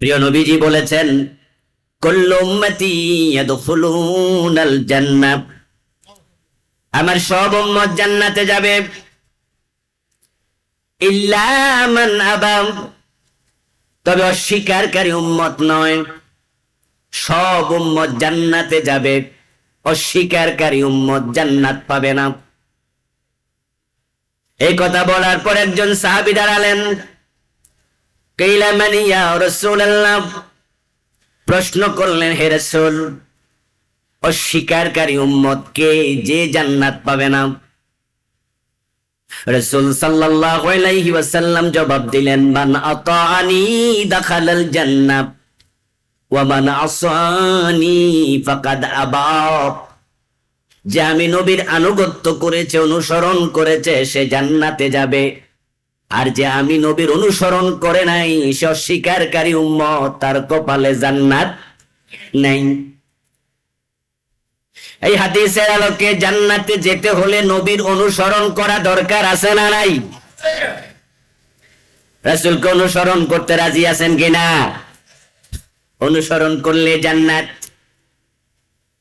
প্রিয় নবীজি বলেছেন আমার সব উম্মত জান্নাতে যাবে। তবে অস্বীকারী উম্মত নয়, সব উম্মত জান্নাতে যাবে, অস্বীকারী উম্মত জান্নাত পাবে না। এই কথা বলার পর একজন সাহাবি দাঁড়ালেন। কেইলা মানে ইয়া প্রশ্ন করলেন, হে রাসূল অস্বীকারী উম্মত কে যে জান্নাত পাবে না? রাসূল সাল্লাল্লাহু জবাব দিলেন, মান আসানি ফাকাদ আবা যে আমি নবীর আনুগত্য করেছে, অনুসরণ করেছে, সে জান্নাতে যাবে। আর যে আমি নবীর অনুসরণ করে নাই, সে অস্বীকারী উম্মত, তার কপালে জান্নাত নেই। এই হাদিসের আলোকে জান্নাতে যেতে হলে নবীর অনুসরণ করা দরকার আছে না নাই? রাসূলকে অনুসরণ করতে রাজি আছেন কিনা অনুসরণ করলে জান্নাত।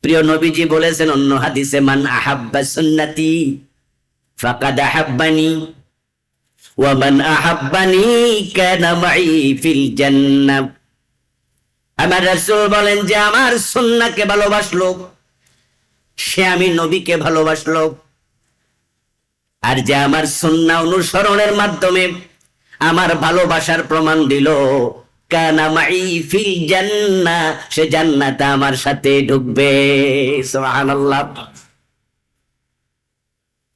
প্রিয় নবীজি বলেছেন, অন্য হাদিসে, মান আহাব্বা সুন্নতি, ফাকাদ আহাব্বানি। ওয়া মান আহাব্বানি কানা মাই ফিল জান্নাহ আমার রাসূল বলেন যে আমার সুন্নাহকে ভালোবাসলো, সে আমি নবীকে ভালোবাসলো। আর যে আমার সুন্নাহ অনুসরণের মাধ্যমে আমার ভালোবাসার প্রমাণ দিল, কানা মাই ফিল জান্নাহ সে জান্নাতে আমার সাথে ঢুকবে। সুবহানাল্লাহ।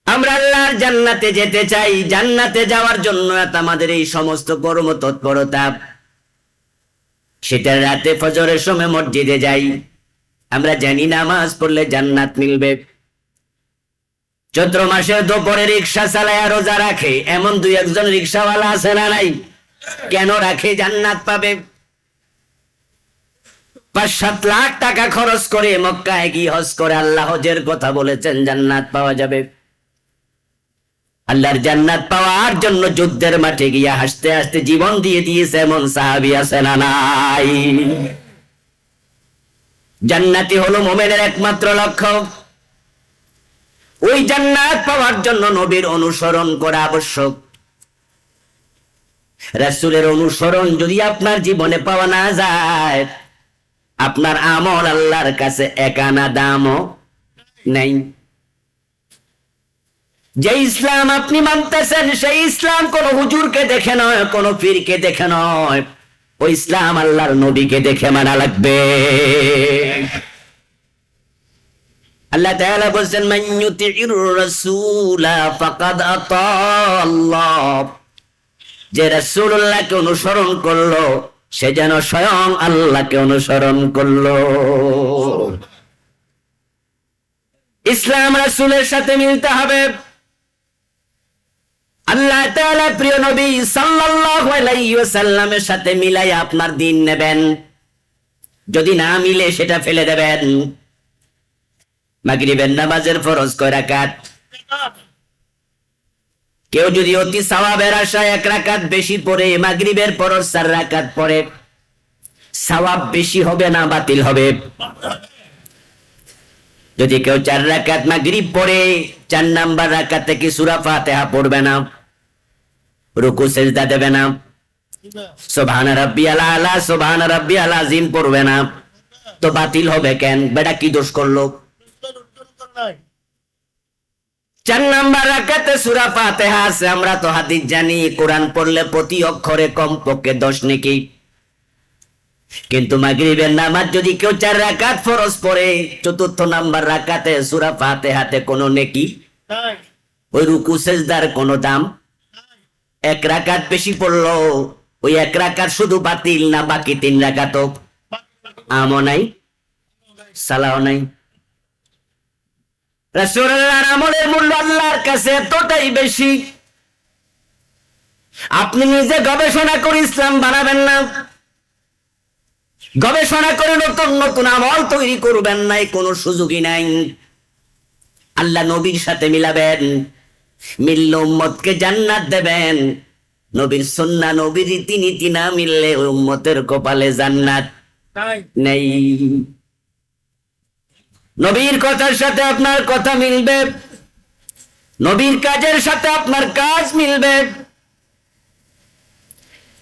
আমরা আল্লাহর জান্নাতে যেতে চাই। জান্নাতে যাওয়ার জন্য আমাদের এই সমস্ত কর্ম তৎপরতা। সেটা রাতে ফজরের সময় মসজিদে যাই। আমরা জানি নামাজ পড়লে জান্নাত মিলবে। চৈত্র মাসে দুপুরে রিক্সা চালায় রোজা রাখে। এমন দুই একজন রিক্সাওয়ালা আছে না নাই? কেন রাখে? জান্নাত পাবে। পাঁচ সাত লাখ টাকা খরচ করে মক্কায় কি হজ করে আল্লাহ হজের কথা বলেছেন, জান্নাত পাওয়া যাবে। আল্লাহর জান্নাত পাওয়ার জন্য যুদ্ধের মাঠে গিয়া হাসতে হাসতে জীবন দিয়ে দিয়েছে, এমন সাহাবি আছে না নাই? জান্নাতি হলো মোমেনের একমাত্র লক্ষ্য। ওই জান্নাত পাওয়ার জন্য নবীর অনুসরণ করা আবশ্যক। রাসূলের অনুসরণ যদি আপনার জীবনে পাওয়া না যায়, আপনার আমল আল্লাহর কাছে একানা দামও নেই। যে ইসলাম আপনি মানতেছেন সেই ইসলাম কোন হুজুরকে দেখে নয় কোন পীরকে দেখে নয়। ওই ইসলাম আল্লাহর নবীকে দেখে মানা লাগবে। আল্লাহ তাআলা বলছেন মান ইউতিউর রাসূলা ফাকাদ আতা আল্লাহ। যে রাসূলুল্লাহকে অনুসরণ করল সে যেন স্বয়ং আল্লাহকে অনুসরণ করল। ইসলাম রাসূলের সাথে মিলতে হবে। আল্লাহ তাআলা প্রিয় নবী সাল্লাল্লাহু আলাইহি ওয়াসাল্লামের সাথে মিলাই আপনার দিন নেবেন। যদি না মিলে সেটা ফেলে দেবেন। মাগরিবের নামাজের ফরজ কয় রাকাত? কেউ যদি অতি সওয়াবের আশায় এক রাকাত বেশি পড়ে, মাগরিবের ফরজ চার রাকাত পড়ে, সওয়াব বেশি হবে না বাতিল হবে? যদি কেউ চার রাকাত মাগরিব পড়ে, চার নাম্বার রাকাতে কি সূরা ফাতিহা পড়বে না? রুকু সেজদা দেবে না। সুবহান রাব্বিয়াল আলা সুবহান রাব্বিয়াল আযীম পড়বে না। তো বাতিল হবে কেন? বেটা কি দোষ করল? চার নাম্বার রাকাতে সূরা ফাতিহা আছে আমরা তো হাদিস জানি কোরআন পড়লে প্রতি অক্ষরে কমপক্ষে দশ নেকি। কিন্তু মাগরিবের নামাজ যদি কেউ চার রাকাত ফরজ পড়ে চতুর্থ নাম্বার রাকাতে সূরা ফাতিহাতে কোনো নেকি? ওই রুকু সেজদার কোনো দাম? এক রাকাত বেশি পড়ল, ওই এক রাকাত শুধু বাতিল না বাকি তিন রাকাত আমও নাই, সালাও নাই। রাসূলুল্লাহর আমলের মূল্য আল্লাহর কাছে এতটাই বেশি। আপনি নিজে গবেষণা করে ইসলাম বানাবেন না। গবেষণা করে নতুন নতুন আমল তৈরি করবেন নাই, কোনো সুযোগই নাই। আল্লাহ নবীর সাথে মিলাবেন। মিলল উম্মতকে জান্নাত দেবেন। নবীর সন্না নবীর রীতিনীতি না মিললে উম্মতের কপালে জান্নাত নেই। নবীর কথার সাথে আপনার কথা মিলবে। নবীর কাজের সাথে আপনার কাজ মিলবে।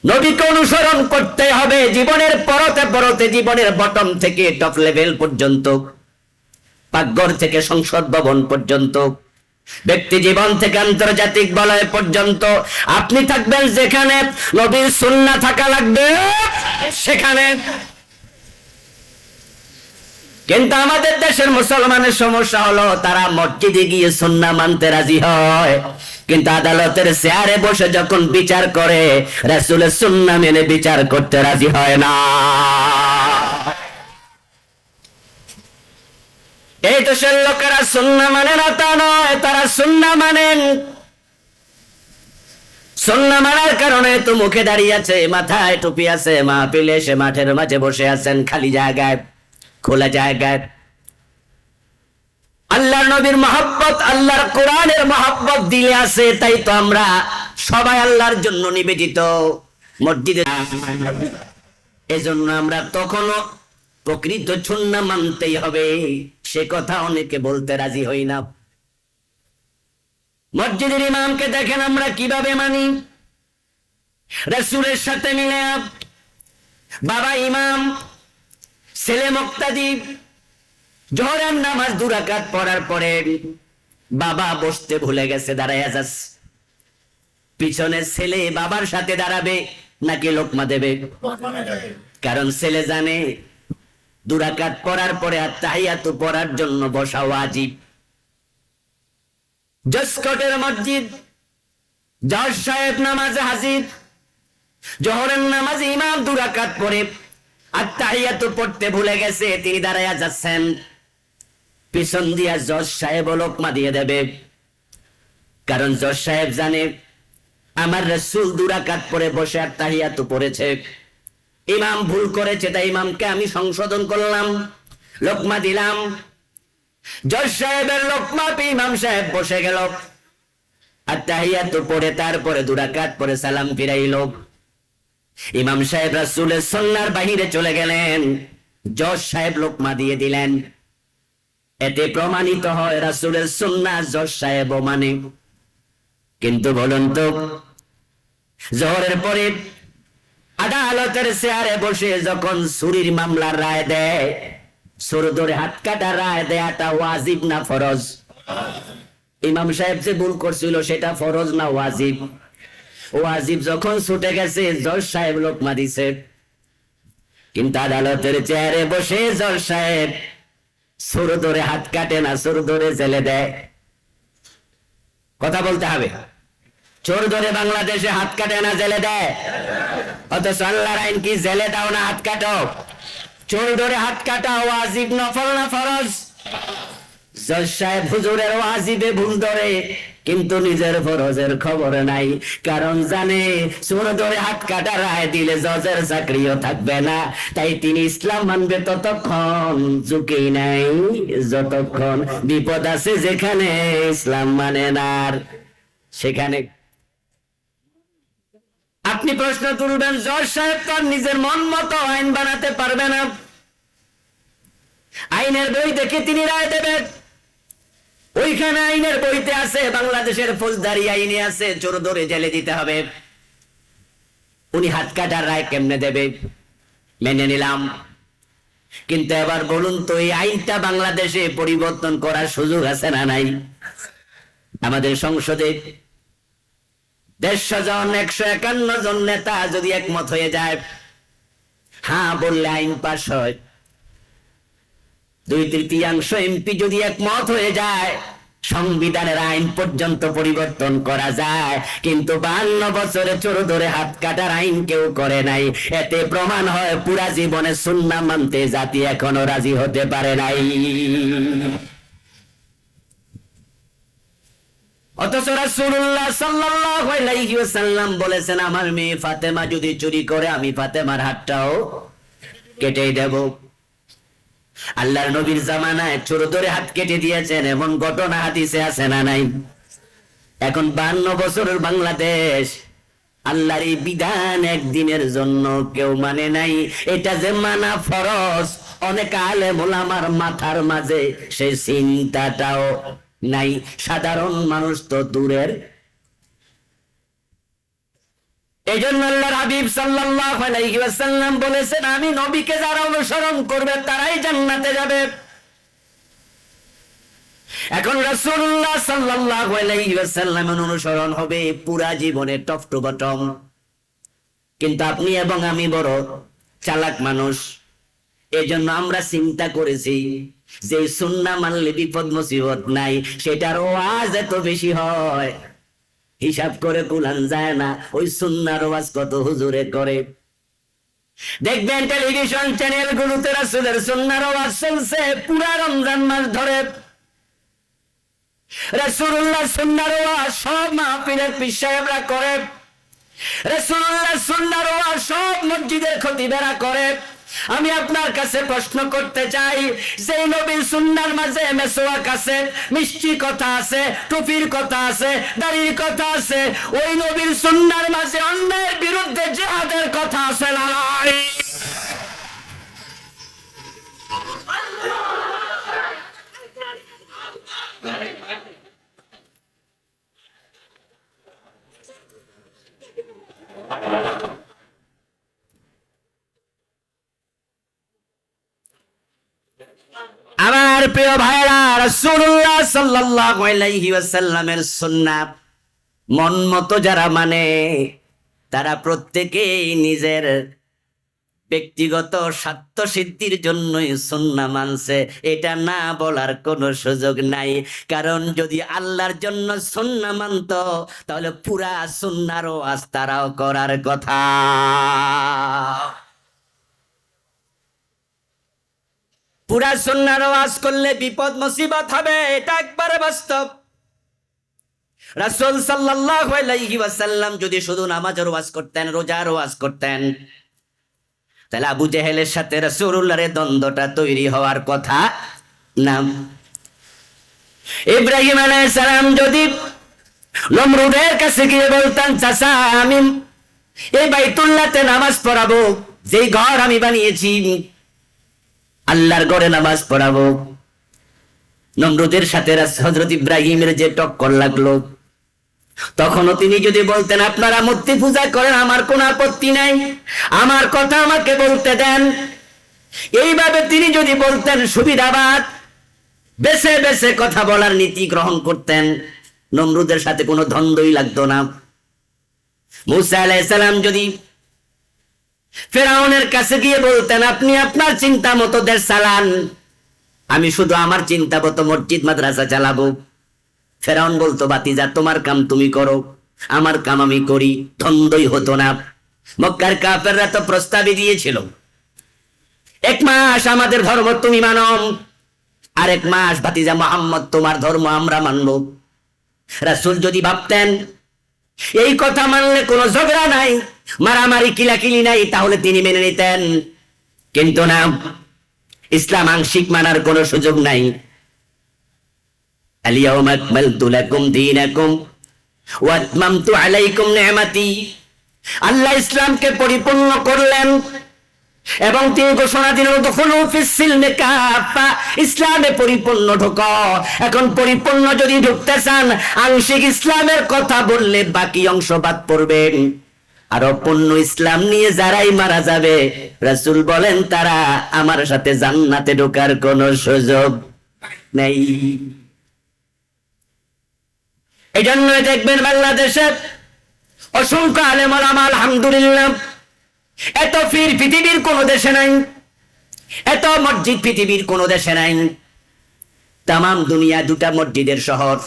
নবীকে অনুসরণ করতে হবে জীবনের পরতে পরতে জীবনের বটম থেকে টপ লেভেল পর্যন্ত পাকঘর থেকে সংসদ ভবন পর্যন্ত। ব্যক্তি জীবন থেকে আন্তর্জাতিক বলয় পর্যন্ত আপনি থাকবেন যেখানে নবীর সুন্না থাকা লাগবে, সেখানে। কিন্তু আমাদের দেশের মুসলমানের সমস্যা হলো তারা মসজিদে গিয়ে সুন্না মানতে রাজি হয়। কিন্তু আদালতের চেয়ারে বসে যখন বিচার করে, রাসূলের সুন্না মেনে বিচার করতে রাজি হয় না। এই দেশের লোকেরা সুন্না মানে না তা নয় তারা সুন্না মানেন সন্না কারণে তো মুখে দাঁড়িয়ে আছে, মাথায় টুপি আছে, মা পিলে সে মাঠের মাঝে বসে আছেন, খালি জায়গায়, খোলা জায়গায়। আল্লাহর নবীর মহব্বত, আল্লাহর কোরআনের মহব্বত দিলে আছে, তাই তো আমরা সবাই আল্লাহর জন্য নিবেদিত। মসজিদে এজন্য আমরা তখনও প্রকৃত সুন্না মানতেই হবে। সে কথা অনেকে বলতে রাজি হই না। মসজিদের ইমামকে দেখেন আমরা কীভাবে মানি? রসুলের সাথে মিলে বাবা ইমাম, ছেলে মুক্তাদি জহরের নামাজ দুরাকাত পড়ার পরে বাবা বসতে ভুলে গেছে দাঁড়াইয়া যাচ্ছে পিছনে ছেলে বাবার সাথে দাঁড়াবে নাকি লোকমা দেবে? কারণ ছেলে জানে দুরাকাত পড়ার পরে আর তাহিয়াতু পড়ার জন্য বসা ওয়াজিব। জসকটের মসজিদ জজ সাহেব নামাজে হাজির, জহরের নামাজে ইমাম দুরাকাত পড়ে, আর তাহিয়াতু পড়তে ভুলে গেছে, তিনি দাঁড়াইয়া যাচ্ছেন। পিছন দিয়া জজ সাহেব লোকমা দিয়ে দেবে। কারণ জজ সাহেব জানে, আমার রসুল দুরাকাত পরে বসে আর তাহিয়াতু পড়েছে। ইমাম ভুল করেছে, তাই ইমামকে আমি সংশোধন করলাম, লোকমা দিলাম। জজ সাহেবের লোকমা ইমাম সাহেব বসে গেল। আর তাহিয়াতু পড়ে, তারপরে দুরাকাত পরে সালাম ফিরাইল। ইমাম সাহেব রাসূলের সন্ন্যার বাহিরে চলে গেলেন। জজ সাহেব লোকমা দিয়ে দিলেন। এতে প্রমাণিত হয় রাসূলের সুন্না জজ সাহেব মানে। কিন্তু বলুন তো, জোহরের পরে আদালতের চেয়ারে বসে যখন চুরির মামলার রায় দেয় সরু ধরে হাত কাটা রায় দেয়াটা ওয়াজিব না ফরজ? ইমাম সাহেব যে ভুল করছিল সেটা ফরজ না ওয়াজিব? ওয়াজিব যখন ছুটে গেছে, জজ সাহেব লোকমা দিছে কিন্তু আদালতের চেয়ারে বসে জজ সাহেব সরু ধরে হাত কাটে না সরু ধরে জেলে দেয়। কথা বলতে হবে। চোর ধরে বাংলাদেশে হাত কাটে না, জেলে দেয়। অথচ আইন কি? জেলে দাও না, হাত চোর ধরে হাত কাটা ওয়াজিব নফল না ফরজ? জজ সাহেব হুজুরের ওয়াজিবে ভুল ধরে, কিন্তু নিজের ফরজের খবর নাই। কারণ জানে চোর ধরে হাত কাটা রায় দিলে জজের চাকরিও থাকবে না। তাই তিনি ইসলাম মানবে ততক্ষণ ঝুঁকি নাই, যতক্ষণ বিপদ আছে যেখানে ইসলাম মানে না সেখানে আপনি প্রশ্ন তুলবেন, জজ সাহেব তো নিজের মন মতো আইন বানাতে পারবে না। আইনের বই দেখে তিনি রায় দেবেন? ওইখানে আইনের বইতে আছে, বাংলাদেশের ফৌজদারি আইনে আছে চোর ধরে জেলে দিতে হবে। উনি হাত কাটার রায় কেমনে দেবে? মেনে নিলাম। কিন্তু এবার বলুন তো, এই আইনটা বাংলাদেশে পরিবর্তন করার সুযোগ আছে না নাই? আমাদের সংসদে দেড়শো জন, একশো একান্ন জন নেতা যদি একমত হয়ে যায় হ্যাঁ বললে আইন পাশ হয়। দুই তৃতীয়াংশ এমপি যদি একমত হয়ে যায়, সংবিধানের আইন পর্যন্ত পরিবর্তন করা যায়। কিন্তু বান্ন বছরে চোর ধরে হাত কাটার আইন কেউ করে নাই। এতে প্রমাণ হয় পুরা জীবনে সুন্না মানতে জাতি এখনও রাজি হতে পারে নাই। অথচ রাসূলুল্লাহ সাল্লাল্লাহু আলাইহি ওয়াসাল্লাম বলেছেন, আমার মেয়ে ফাতেমা যদি চুরি করে, আমি ফাতেমার হাতটাও দেব। আল্লাহর নবীর জামানায় চোর ধরে হাত কেটে দিয়েছেন, এমন ঘটনা হাদিসে আছে না নাই? এখন বান্ন বছরের বাংলাদেশ, আল্লাহর এই বিধান একদিনের জন্য কেউ মানে নাই। এটা যে মানা ফরজ, অনেক আলেম ওলামার মাথার মাঝে সেই চিন্তাটাও নাই। সাধারণ মানুষ তো দূরের। এই জন্য আল্লাহর হাবিব সাল্লাল্লাহু আলাইহি বলেছেন, আমি নবীকে যারা অনুসরণ করবে, তারাই জান্নাতে যাবে। এখন রাসূলুল্লাহ সাল্লাল্লাহু আলাইহি অনুসরণ হবে পুরা জীবনে টপ টু বটম। কিন্তু আপনি এবং আমি বড় চালাক মানুষ, এজন্য আমরা চিন্তা করেছি যে সুন্না মানলে বিপদ মুসিবত নাই, সেটার ওয়াজ এত বেশি হয়। হিসাব করে কুলান যায় না, ওই সুন্নার ওয়াজ কত হুজুরে করে। দেখবেন টেলিভিশন চ্যানেল গুলোতে রাসূলের সুন্নার ওয়াজ চলছে পুরা রমজান মাস ধরে। রাসূলুল্লাহ সুন্নার ওয়াজ সব মাহফিলের পিসাহেবরা করে। রাসূলুল্লাহ সুন্নার ওয়াজ সব মসজিদের খতিবেরা করে। আমি আপনার কাছে প্রশ্ন করতে চাই যে নবীর সুন্নার মাঝে মেসোয়াক আছে মিষ্টি কথা আছে, টুপির কথা আছে, দাড়ির কথা আছে, ওই নবীর সুন্নার মাঝে অন্যের বিরুদ্ধে জেহাদের কথা আছে না নাই? আমার প্রিয় ভাইরা রাসূলুল্লাহ সাল্লাল্লাহু আলাইহি ওয়াসাল্লামের মন মতো যারা মানে তারা প্রত্যেকেই নিজের ব্যক্তিগত স্বার্থ সিদ্ধির জন্যই সুন্না মানছে। এটা না বলার কোনো সুযোগ নাই। কারণ যদি আল্লাহর জন্য সুন্না মানত, তাহলে পুরা সুন্নারও আস্তারাও করার কথা। পুরা সুন্নার ওয়াজ করলে বিপদ মুসিবত হবে, এটা একবারে বাস্তব। রাসূল সাল্লাল্লাহু আলাইহি ওয়াসাল্লাম যদি শুধু নামাজের ওয়াজ করতেন, রোজার ওয়াজ করতেন, তাহলে আবু জেহেলের সাথে রাসূলুল্লাহর দ্বন্দ্বটা তৈরি হওয়ার কথা না। ইব্রাহিম আলাইহিস সালাম যদি নমরুদের কাছে গিয়ে বলতেন, চাচা, আমি এই বাইতুল্লাহতে নামাজ পড়াবো, যেই ঘর আমি বানিয়েছি আল্লাহর ঘরে নামাজ পড়াবো। নমরুদের সাথে হজরত ইব্রাহিমের যে টক্কর লাগল, তখনও তিনি যদি বলতেন, আপনারা মূর্তি পূজা করেন, আমার কোন আপত্তি নাই। আমার কথা আমাকে বলতে দেন। এইভাবে তিনি যদি বলতেন, সুবিধাবাদ। বেছে বেছে কথা বলার নীতি গ্রহণ করতেন। নমরুদের সাথে কোনো দ্বন্দ্বই লাগতো না। মুসা আলাইসালাম যদি ফেরাউনের কাছে গিয়ে বলতেন, আপনি আপনার চিন্তা মতো দেশ চালান। আমি শুধু আমার চিন্তা মতো মসজিদ, মাদ্রাসা চালাবো। ফেরাউন বলতো বাতিজা তোমার কাম তুমি করো, আমার কাম আমি করি, দ্বন্দ্বই হতো না। মক্কার কাফেররা তো প্রস্তাবই দিয়েছিল, এক মাস আমাদের ধর্ম তুমি মানো আর এক মাস ভাতিজা মোহাম্মদ, তোমার ধর্ম আমরা মানব। রাসূল যদি ভাবতেন, এই কথা মানলে কোনো ঝগড়া নাই মারামারি কিলাকিলি নাই তাহলে তিনি মেনে নিতেন কিন্তু না ইসলাম আংশিক মানার কোনো সুযোগ নাই اليوم أكملت لكم دينكم وأتممت عليكم نعمتي আল্লাহ ইসলামকে পরিপূর্ণ করলেন এবং তিনি ঘোষণা দিলেন দখলু ফিসিলমে কাফা ইসলামে পরিপূর্ণ ঢোক এখন পরিপূর্ণ যদি ঢুকতে চান আংশিক ইসলামের কথা বললে বাকি অংশ বাদ পড়বেন আর অপূর্ণ ইসলাম নিয়ে যারাই মারা যাবে, রাসুল বলেন তারা আমার সাথে জান্নাতে ঢোকার কোনো সুযোগ নেই। এই জন্য দেখবেন বাংলাদেশে অসংখ্য আলেম ওলামা, আলহামদুলিল্লাহ, এত ফির পৃথিবীর কোন দেশে নাই, এত মসজিদ পৃথিবীর কোন দেশে নাই, তামাম দুনিয়া দুটা মসজিদের শহর,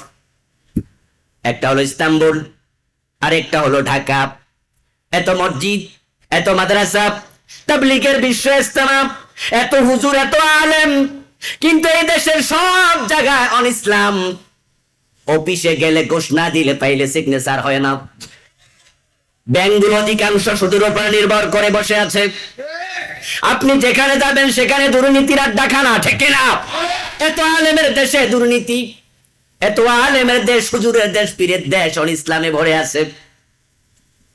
একটা হলো ইস্তাম্বুল আর একটা হলো ঢাকা। এত মসজিদ, এত মাদ্রাসা, তাবলিগের বিশ্ব ইস্তেমা এত হুজুর, এত আলেম। কিন্তু এই দেশের সব জায়গায় অন ইসলাম অফিসে গেলে ঘোষ না দিলে পাইলে সিগনেচার হয় না। ব্যাংকগুলো অধিকাংশ সুদের উপর নির্ভর করে বসে আছে। আপনি যেখানে যাবেন, সেখানে দুর্নীতির আড্ডাখানা ঠিক না। এত আলেমের দেশে দুর্নীতি, এত আলেমের দেশ, হুজুরের দেশ, পীরের দেশ অন ইসলামে ভরে আছে।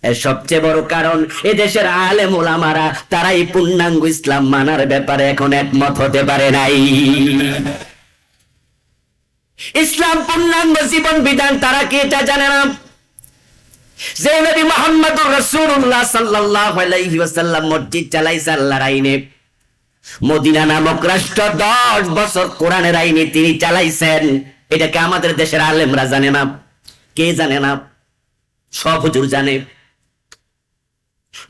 এর সবচেয়ে বড় কারণ এ দেশের আলেম ওলামারা, তারাই পূর্ণাঙ্গ ইসলাম মানার ব্যাপারে এখন একমত হতে পারে নাই। ইসলাম পূর্ণাঙ্গ জীবন বিধান তারা কি এটা জানে না? যে নবী আলাইহি ওয়াসাল্লাম মসজিদ চালাইছে আল্লাহর আইনে। মদিনা নামক রাষ্ট্র দশ বছর কোরআনের আইনে তিনি চালাইছেন। এটাকে আমাদের দেশের আলেমরা জানে না? কে জানে না? সব হুজুর জানে।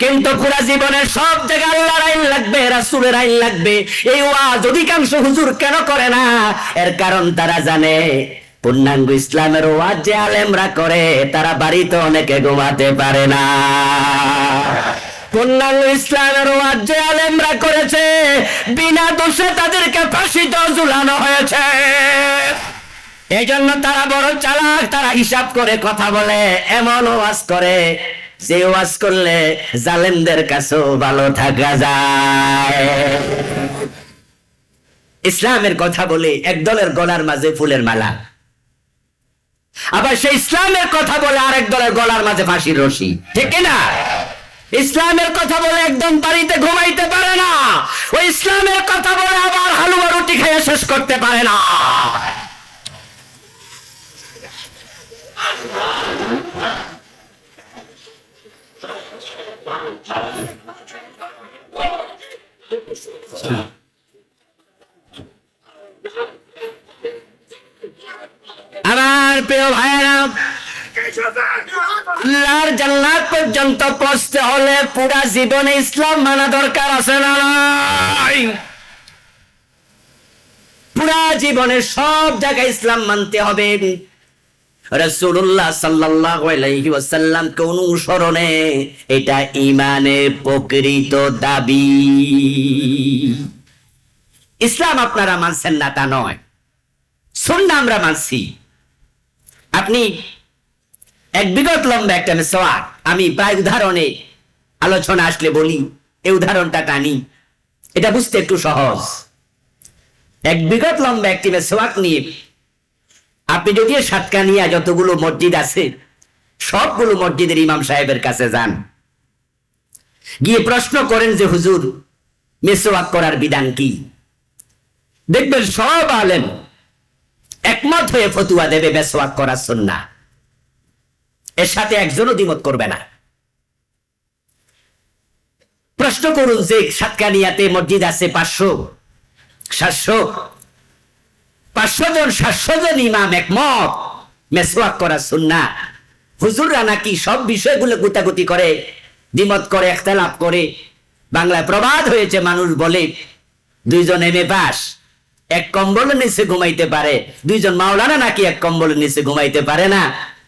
কিন্তু পুরা জীবনের সব জায়গায় আল্লাহর আইন লাগবে, রাসূলের আইন লাগবে। এই ওয়াজ অধিকাংশ হুজুর কেন করে না? এর কারণ তারা জানে, পূর্ণাঙ্গ ইসলামের ওয়াজ যে আলেমরা করে, তারা বাড়িতে অনেকে ঘুমাতে পারে না। পূর্ণাঙ্গ ইসলামের ওয়াজ যে আলেমরা করেছে, বিনা দোষে তাদেরকে ফাঁসিতে ঝুলানো হয়েছে। এই জন্য তারা বড় চালাক, তারা হিসাব করে কথা বলে, এমন ওয়াজ করে। ওয়াজ করলে জালেমদের কাছেও ভালো থাকা যায়। ইসলামের কথা বলে একদলের গলার মাঝে ফুলের মালা। আবার সেই ইসলামের কথা বলে আরেক দলের গলার মাঝে ফাঁসির রশি। ঠিক না? ইসলামের কথা বলে একদম বাড়িতে ঘুমাইতে পারে না। ওই ইসলামের কথা বলে আবার হালুয়া রুটি খেয়ে শেষ করতে পারে না। আমার প্রিয় ভাইয়েরা, আল্লাহর জান্নাত পর্যন্ত পৌঁছতে হলে পুরা জীবনে ইসলাম মানা দরকার আছে না? পুরা জীবনে সব জায়গায় ইসলাম মানতে হবে রসুল্লাহ ওয়াসাল্লামকে অনুসরণে এটা ইমানের প্রকৃত দাবি। ইসলাম আপনারা মানছেন না তা নয়। আমরা মানছি। আপনি এক বিগত লম্বা একটা মেসোয়াক, আমি প্রায় উদাহরণে আলোচনা আসলে বলি এই উদাহরণটা টানি। এটা বুঝতে একটু সহজ। এক বিগত লম্বা একটি মেসোয়াক নিয়ে আপনি যদি সাতকানিয়া যতগুলো মসজিদ আছে, সবগুলো মসজিদের ইমাম সাহেবের কাছে যান। গিয়ে প্রশ্ন করেন যে, হুজুর মেসোয়াক করার বিধান কি? দেখবেন সব আলেম একমত হয়ে ফতুয়া দেবে মেসোয়াক করার সুন্না এর সাথে একজনও দ্বিমত করবে না। প্রশ্ন করুন যে, সাতকানিয়াতে মসজিদ আছে পাঁচশো, সাতশো পাঁচশো জন ইমাম একমত। মেসওয়াক করা সুন্না। হুজুররা নাকি সব বিষয়গুলো গুতাগুতি করে, দ্বিমত করে, একতলাপ করে। বাংলায় প্রবাদ হয়েছে, মানুষ বলে, দুইজন এম পাস, এক কম্বলের নিচে ঘুমাইতে পারে। দুইজন মাওলানা নাকি এক কম্বলের নিচে ঘুমাইতে পারে না।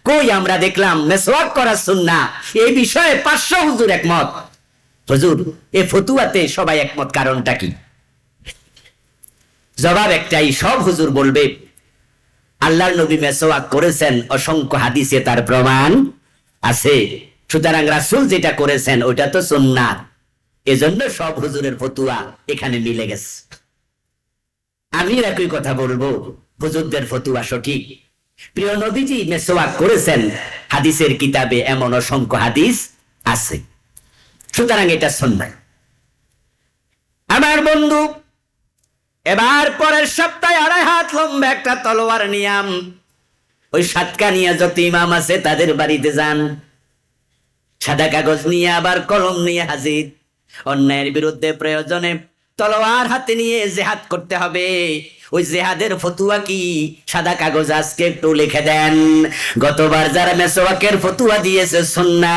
কই আমরা দেখলাম, মেসওয়াক করা সুন্না। এই বিষয়ে পাঁচশো হুজুর একমত। হুজুর, এ ফতুয়াতে সবাই একমত, কারণটা কি? জবাব একটাই, সব হুজুর বলবে, আল্লাহর নবী মেসওয়াক করেছেন, অসংখ্য হাদিসে তার প্রমাণ আছে। সুতরাং রাসূল যেটা করেছেন, ওটা তো সুন্নাত। এজন্য সব হুজুরের ফতুয়া এখানে মিলে গেছে। আমি একই কথা বলব, হুজুরদের ফতুয়া সঠিক। প্রিয় নবীজি মেসোয়াক করেছেন, হাদিসের কিতাবে এমন অসংখ্য হাদিস আছে। সুতরাং এটা সুন্নাত। আমার বন্ধু এবার পরের সপ্তাহে আড়াই হাত লম্বা একটা তলোয়ার নিয়াম। ওই সাতকা নিয়ে যত ইমাম আছে তাদের বাড়িতে যান। সাদা কাগজ নিয়ে আবার কলম নিয়ে হাজির। অন্যায়ের বিরুদ্ধে প্রয়োজনে তলোয়ার হাতে নিয়ে জেহাদ করতে হবে। ওই জেহাদের ফতুয়া কি? সাদা কাগজ আজকে একটু লিখে দেন। গতবার যারা মেসোয়াকের ফতুয়া দিয়েছে সন্না,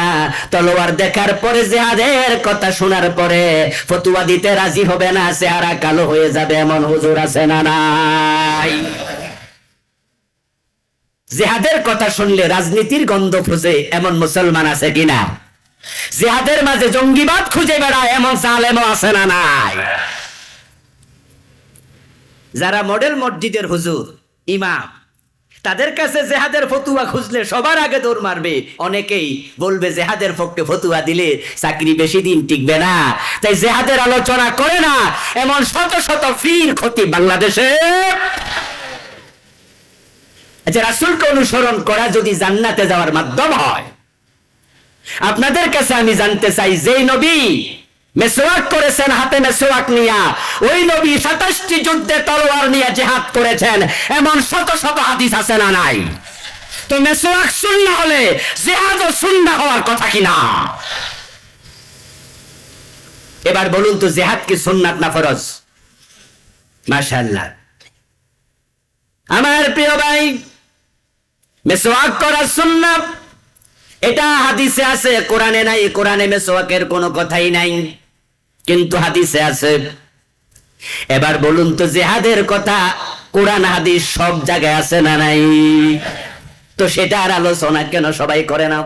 তলোয়ার দেখার পরে জেহাদের কথা শোনার পরে ফতুয়া দিতে রাজি হবে না, চেহারা কালো হয়ে যাবে, এমন হুজুর আছে না নাই? জেহাদের কথা শুনলে রাজনীতির গন্ধ খুঁজে এমন মুসলমান আছে কিনা? জেহাদের মাঝে জঙ্গিবাদ খুঁজে বেড়ায় এমন সালেমও আছে না নাই? যারা মডেল মসজিদের হুজুর, ইমাম, তাদের কাছে জেহাদের ফতুয়া খুঁজলে সবার আগে দৌড় মারবে। অনেকেই বলবে, জেহাদের পক্ষে ফতুয়া দিলে চাকরি বেশি দিন টিকবে না। তাই জেহাদের আলোচনা করে না, এমন শত শত ফির ক্ষতি বাংলাদেশে। আচ্ছা রাসুলকে অনুসরণ করা যদি জান্নাতে যাওয়ার মাধ্যম হয়, আপনাদের কাছে আমি জানতে চাই, যেই নবী মেসোয়াক করেছেন, হাতে মেসোয়াক নিয়া। ওই নবী সাতাশটি যুদ্ধে তলোয়ার নিয়ে জেহাদ করেছেন। এমন শত শত হাদিস আছে না নাই? তো মেসোয়াক শূন্য হলে জেহাদও শূন্য হওয়ার কথা কিনা? এবার বলুন তো, জেহাদ কি সুন্নাত না ফরজ? মাশাআল্লাহ। আমার প্রিয় ভাই, মেসোয়াক করা সুন্নাত, এটা হাদিসে আছে, কোরআনে নাই, কোরআনে মেসোয়াকের কোনো কথাই নাই। কিন্তু হাদিসে আছে। এবার বলুন তো জেহাদের কথা, কোরআন, হাদিস সব জায়গায় আছে না নাই? তো সেটার আলোচনা কেন সবাই করে না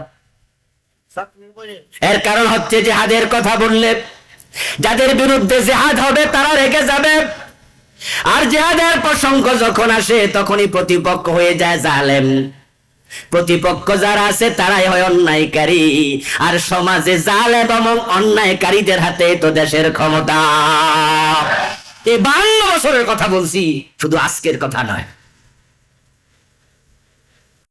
এর কারণ হচ্ছে জেহাদের কথা বললে, যাদের বিরুদ্ধে জেহাদ হবে তারা রেগে যাবে। আর জেহাদের প্রসঙ্গ যখন আসে, তখনই প্রতিপক্ষ হয়ে যায় জালেম। প্রতিপক্ষ যারা আছে তারাই হয় অন্যায়কারী। আর সমাজে জাল এবং অন্যায়কারীদের হাতে তো দেশের ক্ষমতা। এ বান্ন বছরের কথা বলছি, শুধু আজকের কথা নয়।